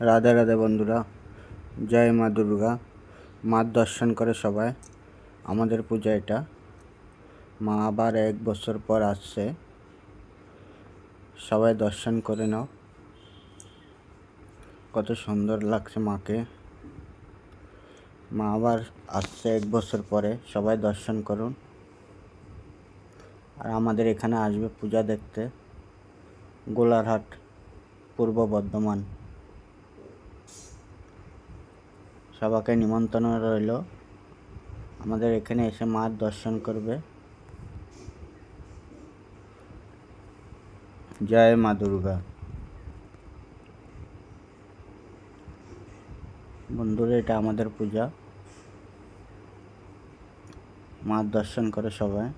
রাধে রাধে বন্ধুরা, জয় মা দুর্গা। মার দর্শন করে সবাই। আমাদের পূজা এটা। মা আবার এক বছর পর আসছে। সবাই দর্শন করে নাও। কত সুন্দর লাগছে মাকে। মা আবার আসছে এক বছর পরে। সবাই দর্শন করুন। আর আমাদের এখানে আসবে পূজা দেখতে। গোলারহাট, পূর্ব বর্ধমান। সবাইকে নিমন্ত্রণ রইল। আমাদের এখানে এসে মার দর্শন করবে। জয় মা দুর্গা। বন্ধুরা, এটা আমাদের পূজা। মার দর্শন করে সবাই।